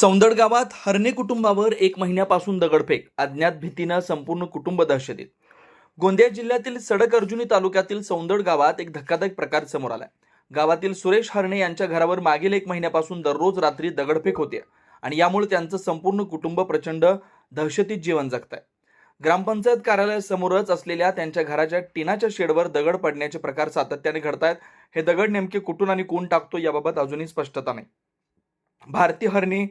सौंदड गावात हरणे कुटुंबावर एक महिन्यापासून दगडफेक. अज्ञात भीतीनं संपूर्ण कुटुंब दहशतीत. गोंदिया जिल्ह्यातील सडक अर्जुनी तालुक्यातील सौंदड गावात एक धक्कादायक प्रकार समोर आलाय. गावातील सुरेश हरणे यांच्या घरावर मागील एक महिन्यापासून दररोज रात्री दगडफेक होते आणि यामुळे त्यांचं संपूर्ण कुटुंब प्रचंड दहशतीत जीवन जगत आहे ग्रामपंचायत कार्यालयासमोरच असलेल्या त्यांच्या घराच्या टिनाच्या शेडवर दगड पडण्याचे प्रकार सातत्याने घडतायत. हे दगड नेमके कुठून आणि कोण टाकतो याबाबत अजूनही स्पष्टता नाही. भारती हरणे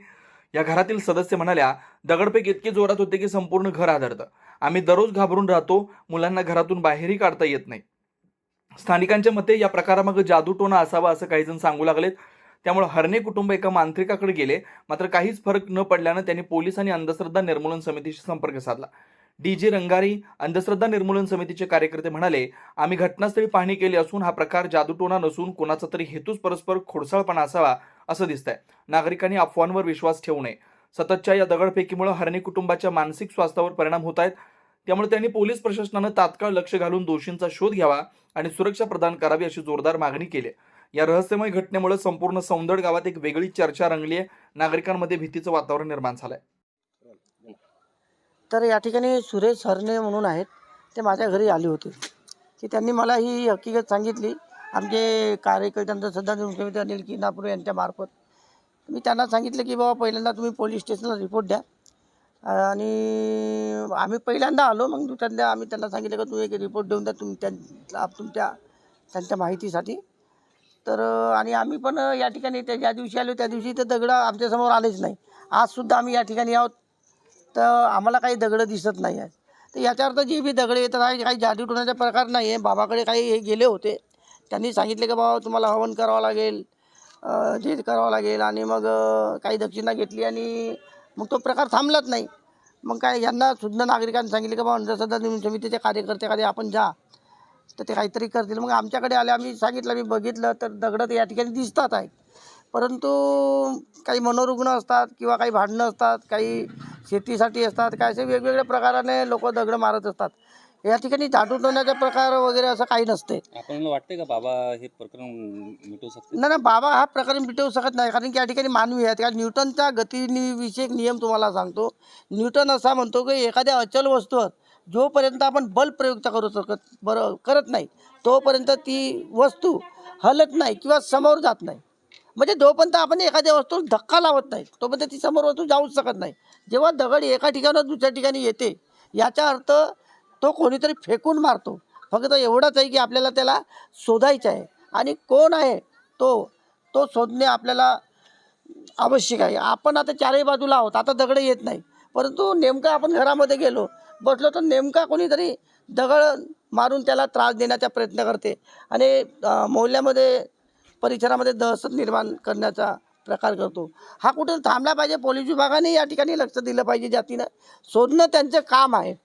या घरातील सदस्य म्हणाल्या दगडफेक इतकी जोरात होते की संपूर्ण घर आदरतं. आम्ही दररोज घाबरून राहतो मुलांना घरातून बाहेरही काढता येत नाही. स्थानिकांच्या मते या प्रकारामागे जादूटोना असावा असं काही जण सांगू लागलेत. त्यामुळे हरणे कुटुंब एका मांत्रिकाकडे गेले. मात्र काहीच फरक न पडल्यानं त्यांनी पोलीस आणि अंधश्रद्धा निर्मूलन समितीशी संपर्क साधला. डी जे रंगारी अंधश्रद्धा निर्मूलन समितीचे कार्यकर्ते म्हणाले आम्ही घटनास्थळी पाहणी केली असून हा प्रकार जादूटोना नसून कोणाचा तरी हेतूच परस्पर खोडसाळपणा असावा असं दिसतंय. नागरिकांनी अफवांवर विश्वास ठेवू नये. सततच्या या दगडफेकीमुळे हरणी कुटुंबाच्या मानसिक स्वास्थ्यावर परिणाम होत आहेत. त्यामुळे त्यांनी पोलीस प्रशासनानं तात्काळ लक्ष घालून दोषींचा शोध घ्यावा आणि सुरक्षा प्रदान करावी अशी जोरदार मागणी केली आहे. या रहस्यमय घटनेमुळे संपूर्ण सौंदड गावात एक वेगळी चर्चा रंगली आहे. नागरिकांमध्ये भीतीचं वातावरण निर्माण झालंय. तर या ठिकाणी सुरेश हरणे म्हणून आहेत. ते माझ्या घरी आले होते. की त्यांनी मला ही हकीकत सांगितली. आमचे कार्यकर्त्यांचा सध्या मुख्यमंत्री अनिल किनापूर यांच्या मार्फत. मी त्यांना सांगितलं की बाबा पहिल्यांदा तुम्ही पोलीस स्टेशनला रिपोर्ट द्या. आणि आम्ही पहिल्यांदा आलो. मग दुसऱ्यांदा आम्ही त्यांना सांगितलं की तुम्ही एक रिपोर्ट देऊन द्या. तुम तुमच्या त्यांच्या माहितीसाठी. तर आणि आम्ही पण या ठिकाणी त्या ज्या दिवशी आलो. त्या दिवशी ते दगडं आमच्यासमोर आलेच नाही. आजसुद्धा आम्ही या ठिकाणी आहोत. तर आम्हाला काही दगडं दिसत नाही आहेत तर याच्या अर्थ जी बी दगडे येतात आहे काही जादू टोण्याचा प्रकार नाही आहे बाबाकडे काही हे गेले होते. त्यांनी सांगितले की बाबा तुम्हाला हवन करावं लागेल जे करावं लागेल आणि मग काही दक्षिणा घेतली आणि मग तो प्रकार थांबलाच नाही. मग काय यांना सुद्धा नागरिकांनी सांगितले की बाबा अंधश्रद्धा निर्मूलन समितीचे कार्यकर्त्याकडे आपण जा. तर ते काहीतरी करतील. मग आमच्याकडे आले आम्ही सांगितलं मी बघितलं तर दगडं तर या ठिकाणी दिसतात आहे. परंतु काही मनोरुग्ण असतात किंवा काही भांडणं असतात काही शेतीसाठी असतात काय असे वेगवेगळ्या प्रकाराने लोक दगडं मारत असतात. या ठिकाणी झाडू टोण्याचा प्रकार वगैरे असं काही नसते. आपल्याला वाटते का बाबा हे प्रकरण मिटवू शकते? नाही ना बाबा हा प्रकार मिटवू शकत नाही. कारण की या ठिकाणी मानवी आहेत. कारण न्यूटनचा गतिविषयक नियम तुम्हाला सांगतो. न्यूटन असा म्हणतो की एखाद्या अचल वस्तूवर जोपर्यंत आपण बल प्रयुक्त करू शकत बरं करत नाही तोपर्यंत ती वस्तू हलत नाही किंवा समोर जात नाही. म्हणजे जोपर्यंत आपण एखाद्या वस्तूला धक्का लावत नाही तोपर्यंत ती समोर वस्तू जाऊच शकत नाही. जेव्हा दगड एका ठिकाणावर दुसऱ्या ठिकाणी येते याचा अर्थ तो कोणीतरी फेकून मारतो. फक्त एवढंच आहे की आपल्याला त्याला शोधायचं आहे. आणि कोण आहे तो तो शोधणे आपल्याला आवश्यक आहे. आपण आता चारही बाजूला आहोत आता दगड येत नाही. परंतु नेमकं आपण घरामध्ये गेलो बसलो तर नेमका कोणीतरी दगड मारून त्याला त्रास देण्याचा प्रयत्न करते. आणि मोहल्ल्यामध्ये परिसरामध्ये दहशत निर्माण करण्याचा प्रकार करतो. हा कुठे थांबला पाहिजे? पोलीस विभागाने या ठिकाणी लक्ष दिलं पाहिजे जातीनं. शोधणं त्यांचं काम आहे.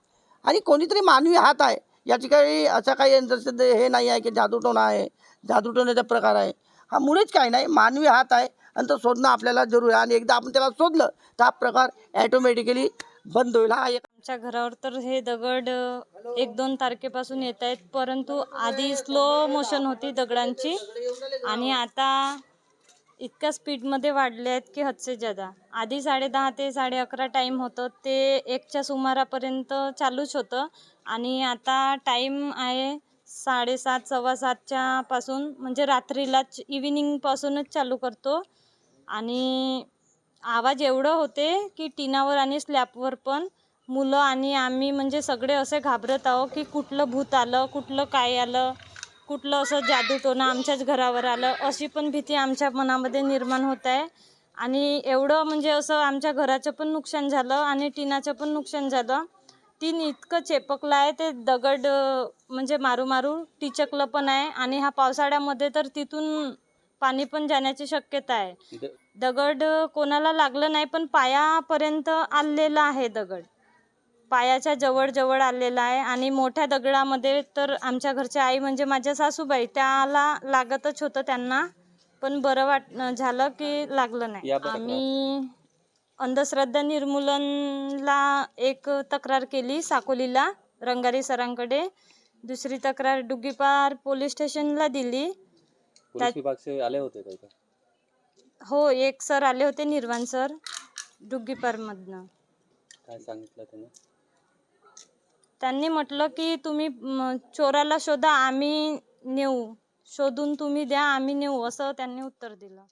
आणि कोणीतरी मानवी हात आहे. या ठिकाणी असं काही जसं हे नाही आहे की जादूटोणा आहे. जादूटोण्याचा प्रकार आहे. हा मुळेच काही नाही. मानवी हात आहे. आणि तो शोधणं आपल्याला जरूर आहे. आणि एकदा आपण त्याला शोधलं तर हा प्रकार ॲटोमॅटिकली बंद होईल. हा एक आमच्या घरावर तर हे दगड एक दोन तारखेपासून येत आहेत परंतु आधी स्लो मोशन होती दगडांची. आणि आता इतक्या स्पीडमध्ये वाढले आहेत की हदसे ज्यादा. आधी साडेदहा ते साडे अकरा टाईम होतं ते एकच्या सुमारापर्यंत चालूच होतं. आणि आता टाईम आहे साडेसात सव्वा सातच्या पासून म्हणजे रात्रीलाच इव्हिनिंगपासूनच चालू करतो. आणि आवाज एवढं होते की टिनावर आणि स्लॅपवर पण मुलं आणि आम्ही म्हणजे सगळे असे घाबरत आहो की कुठलं भूत आलं कुठलं काय आलं कुठलं असं जादूटोणं आमच्याच घरावर आलं अशी पण भीती आमच्या मनामध्ये निर्माण होत आहे. आणि एवढं म्हणजे असं आमच्या घराचं पण नुकसान झालं आणि टिनाचं पण नुकसान झालं. तीन इतकं चेपकलं आहे ते दगड म्हणजे मारू मारू टिचकलं पण आहे. आणि हा पावसाळ्यामध्ये तर तिथून पाणी पण जाण्याची शक्यता आहे. दगड कोणाला लागलं नाही पण पायापर्यंत आलेला आहे दगड. पायाच्या जवळ जवळ आलेला आहे आणि मोठ्या दगडामध्ये तर आमच्या घरच्या आई म्हणजे माझ्या सासूबाई त्याला लागतच होतं त्यांना पण बरं वाट झालं की लागलं नाही. या बरं आम्ही अंधश्रद्धा निर्मूलनला एक तक्रार केली साकोलीला रंगारी सरांकडे. दुसरी तक्रार डुग्गीपार पोलीस स्टेशनला दिली. पोलीस विभाग से आले होते का? हो एक सर आले होते निर्वाण सर डुग्गीपारमधनं. काय सांगितलं त्याने? त्यांनी म्हटलं की तुम्ही म, चोराला शोधा आम्ही नेऊ. शोधून तुम्ही द्या आम्ही नेऊ असं त्यांनी उत्तर दिलं.